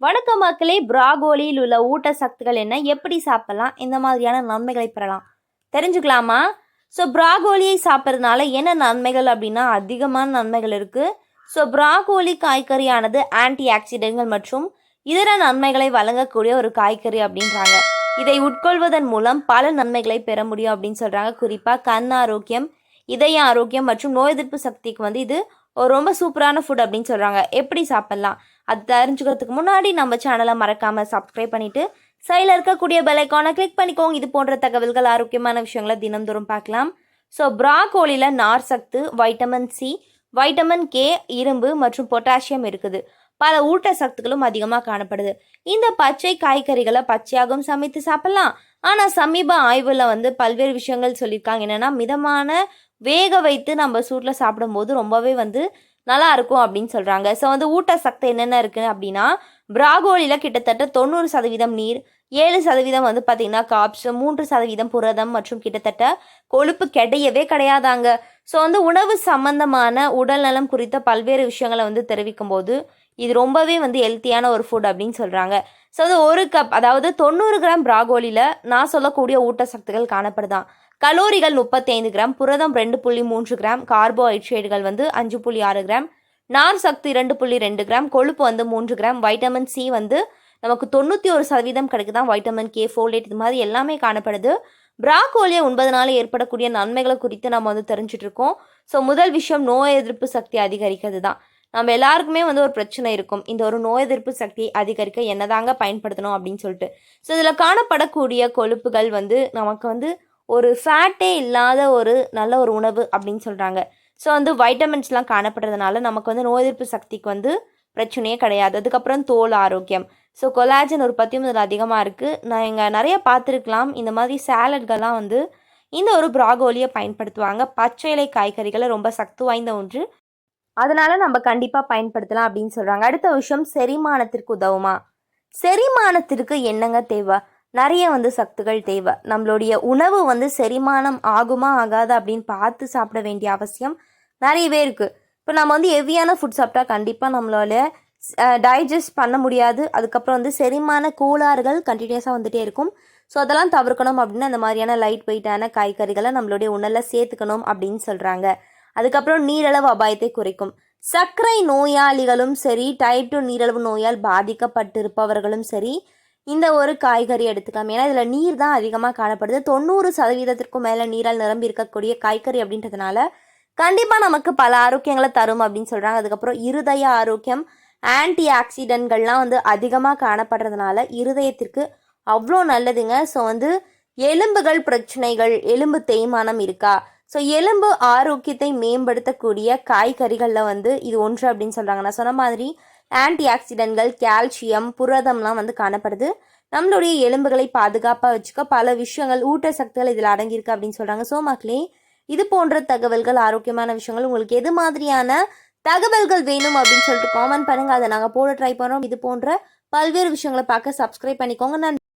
வணக்க மக்களே. பிராகோலியில் உள்ள ஊட்டச்சத்துக்கள் என்ன? எப்படி சாப்பிடலாம்? இந்த மாதிரியான நன்மைகளை பெறலாம். தெரிஞ்சுக்கலாமா? ஸோ பிராகோலியை சாப்பிட்றதுனால என்ன நன்மைகள் அப்படின்னா அதிகமான நன்மைகள் இருக்குது ஸோ பிராகோலி காய்கறியானது ஆன்டி ஆக்சிடென்ட்கள் மற்றும் இதர நன்மைகளை வழங்கக்கூடிய ஒரு காய்கறி அப்படின்றாங்க. இதை உட்கொள்வதன் மூலம் பல நன்மைகளை பெற முடியும் அப்படின்னு சொல்கிறாங்க குறிப்பாக கண் ஆரோக்கியம் இதய ஆரோக்கியம் மற்றும் நோய் எதிர்ப்பு சக்திக்கு வந்து இது ரொம்ப சூப்பரான ஃபுட் அப்படின்னு சொல்கிறாங்க எப்படி சாப்பிட்லாம்? அது தெரிஞ்சுக்கிறதுக்கு முன்னாடி நம்ம சேனலை மறக்காமல் சப்ஸ்கிரைப் பண்ணிவிட்டு சைடில் இருக்கக்கூடிய பெலைக்கானை கிளிக் பண்ணிக்கோங்க. இது போன்ற தகவல்கள் ஆரோக்கியமான விஷயங்களை தினந்தோறும் பார்க்கலாம். ஸோ ப்ராக்கோலியில் நார் சத்து வைட்டமின் சி வைட்டமின் கே இரும்பு மற்றும் பொட்டாசியம் இருக்குது. பல ஊட்டச்சத்துக்களும் அதிகமாக காணப்படுது. இந்த பச்சை காய்கறிகளை பச்சையாகவும் சமைத்து சாப்பிடலாம். ஆனால் சமீப ஆய்வில் வந்து பல்வேறு விஷயங்கள் சொல்லியிருக்காங்க. என்னென்னா மிதமான வேக வைத்து நம்ம சூட்டில் சாப்பிடும்போது ரொம்பவே வந்து நல்லா இருக்கும் அப்படின்னு சொல்கிறாங்க ஸோ வந்து ஊட்டச்சத்து என்னென்ன இருக்குது அப்படின்னா பிராகோலியில் கிட்டத்தட்ட தொண்ணூறு சதவீதம் நீர் ஏழு சதவீதம் வந்து பார்த்திங்கன்னா காப்ஸ் மூன்று சதவீதம் புரதம் மற்றும் கிட்டத்தட்ட கொழுப்பு கிடையவே கிடையாதாங்க. ஸோ வந்து உணவு சம்மந்தமான உடல் நலம் குறித்த பல்வேறு விஷயங்களை வந்து தெரிவிக்கும் போது இது ரொம்பவே வந்து ஹெல்த்தியான ஒரு ஃபுட் அப்படின்னு சொல்கிறாங்க ஸோ அது ஒரு கப் அதாவது தொண்ணூறு கிராம் பிராகோலியில் நான் சொல்லக்கூடிய ஊட்டச்சத்துக்கள் காணப்படுதான் கலோரிகள் முப்பத்தைந்து கிராம் புரதம் ரெண்டு புள்ளி மூன்று கிராம் கார்போஹைட்ரேட்டுகள் வந்து அஞ்சு புள்ளி ஆறு கிராம் நார் சக்தி ரெண்டு புள்ளி ரெண்டு கிராம் கொழுப்பு வந்து மூன்று கிராம் வைட்டமின் சி வந்து நமக்கு தொண்ணூற்றி ஒரு சதவீதம் கிடைக்குதான் வைட்டமின் கே ஃபோலேட் இது மாதிரி எல்லாமே காணப்படுது. பிராக்கோலியை உண்பதனால ஏற்படக்கூடிய நன்மைகளை குறித்து நம்ம வந்து தெரிஞ்சுட்டு இருக்கோம் ஸோ முதல் விஷயம் நோய் எதிர்ப்பு சக்தி அதிகரிக்கிறது தான் நம்ம எல்லாருக்குமே வந்து ஒரு பிரச்சனை இருக்கும். இந்த ஒரு நோய் எதிர்ப்பு சக்தியை அதிகரிக்க என்னதாங்க பயன்படுத்தணும் அப்படின்னு சொல்லிட்டு. ஸோ இதில் காணப்படக்கூடிய கொழுப்புகள் வந்து நமக்கு வந்து ஒரு ஃபேட்டே இல்லாத ஒரு நல்ல ஒரு உணவு அப்படின்னு சொல்கிறாங்க ஸோ வந்து வைட்டமின்ஸ்லாம் காணப்படுறதுனால நமக்கு வந்து நோய் எதிர்ப்பு சக்திக்கு வந்து பிரச்சனையே கிடையாது. அதுக்கப்புறம் தோல் ஆரோக்கியம். ஸோ கொலாஜன் உற்பத்தியும் இதில் அதிகமாக இருக்குது நான் இங்கே நிறைய பார்த்துருக்கலாம். இந்த மாதிரி சேலட்கள்லாம் வந்து இந்த ஒரு ப்ராகோலியை பயன்படுத்துவாங்க. பச்சை இலை காய்கறிகளை ரொம்ப சக்தி வாய்ந்த ஒன்று. அதனால் நம்ம கண்டிப்பாக பயன்படுத்தலாம் அப்படின்னு சொல்கிறாங்க அடுத்த விஷயம் செரிமானத்திற்கு உதவுமா? செரிமானத்திற்கு என்னங்க தேவை? நிறைய வந்து சத்துகள் தேவை. நம்மளுடைய உணவு வந்து செரிமானம் ஆகுமா ஆகாது அப்படின்னு பார்த்து சாப்பிட வேண்டிய அவசியம் நிறையவே இருக்குது இப்போ நம்ம வந்து ஹெவியான ஃபுட் சாப்பிட்டா கண்டிப்பாக நம்மளால டைஜஸ்ட் பண்ண முடியாது. அதுக்கப்புறம் வந்து செரிமான கோளாறுகள் கண்டினியூஸாக வந்துகிட்டே இருக்கும். ஸோ அதெல்லாம் தவிர்க்கணும் அப்படின்னா இந்த மாதிரியான லைட் வெயிட்டான காய்கறிகளை நம்மளுடைய உணவில் சேர்த்துக்கணும் அப்படின்னு சொல்கிறாங்க அதுக்கப்புறம் நீரளவு அபாயத்தை குறைக்கும். சர்க்கரை நோயாளிகளும் சரி டைப் டூ நீரளவு நோயால் பாதிக்கப்பட்டிருப்பவர்களும் சரி இந்த ஒரு காய்கறி எடுத்துக்கலாம் ஏன்னா இதில் நீர் தான் அதிகமாக காணப்படுது. தொண்ணூறு சதவீதத்திற்கும் மேலே நீரால் நிரம்பி இருக்கக்கூடிய காய்கறி அப்படின்றதுனால கண்டிப்பாக நமக்கு பல ஆரோக்கியங்களை தரும் அப்படின்னு சொல்கிறாங்க அதுக்கப்புறம் இருதய ஆரோக்கியம் ஆன்டி ஆக்சிடென்ட்கள்லாம் வந்து அதிகமாக காணப்படுறதுனால இருதயத்திற்கு அவ்வளோ நல்லதுங்க. ஸோ வந்து எலும்புகள் பிரச்சனைகள் எலும்பு தேய்மானம் இருக்கா? ஸோ எலும்பு ஆரோக்கியத்தை மேம்படுத்தக்கூடிய காய்கறிகளில் வந்து இது ஒன்று அப்படின்னு சொல்கிறாங்க நான் சொன்ன மாதிரி ஆன்டி ஆக்சிடென்ட்கள் கால்சியம் புரதம்லாம் வந்து காணப்படுது. நம்மளுடைய எலும்புகளை பாதுகாப்பாக வச்சுக்க பல விஷயங்கள் ஊட்டச்சத்துகள் இதில் அடங்கியிருக்கு அப்படின்னு சொல்கிறாங்க ஸோ மக்களே இது போன்ற தகவல்கள் ஆரோக்கியமான விஷயங்கள் உங்களுக்கு எது மாதிரியான தகவல்கள் வேணும் அப்படின்னு சொல்லிட்டு காமெண்ட் பண்ணுங்கள் அதை நாங்கள் போட ட்ரை பண்ணுறோம் இது போன்ற பல்வேறு விஷயங்களை பார்க்க சப்ஸ்கிரைப் பண்ணிக்கோங்க. நான்